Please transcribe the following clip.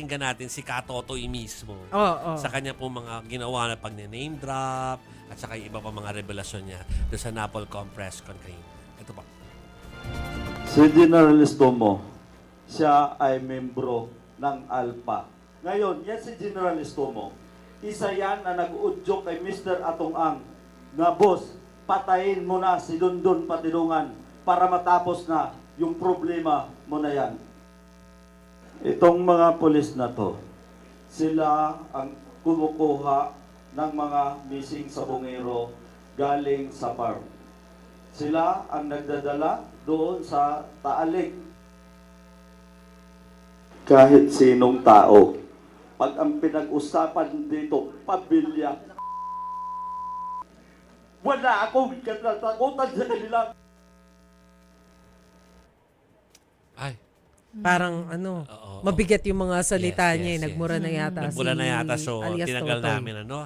pakinggan natin si Katotoy mismo. Oo. Sa kanya po mga ginawa na pag name drop at saka yung iba pa mga revelasyon niya doon sa Napolcom press con kanina. Ito po. Si General Estomo, siya ay membro ng ALPA. Ngayon, yan si General Estomo. Isa yan na nag-udyok kay Mr. Atong Ang na boss, patayin mo na si Dundon Patilungan para matapos na yung problema mo na yan. Itong mga pulis na to, sila ang kumukuha ng mga missing sa bungero galing sa farm. Sila ang nagdadala doon sa Taalik. Kahit sinong tao, pag ang pinag-usapan dito, pamilya, wala akong katatakutan sa kanila. Ay, Parang ano, Oo. mabigat yung mga salita Yes, niya. eh. yes, Nagmura na yata nagmula si na yata so alias tinagal Totoy. namin ano.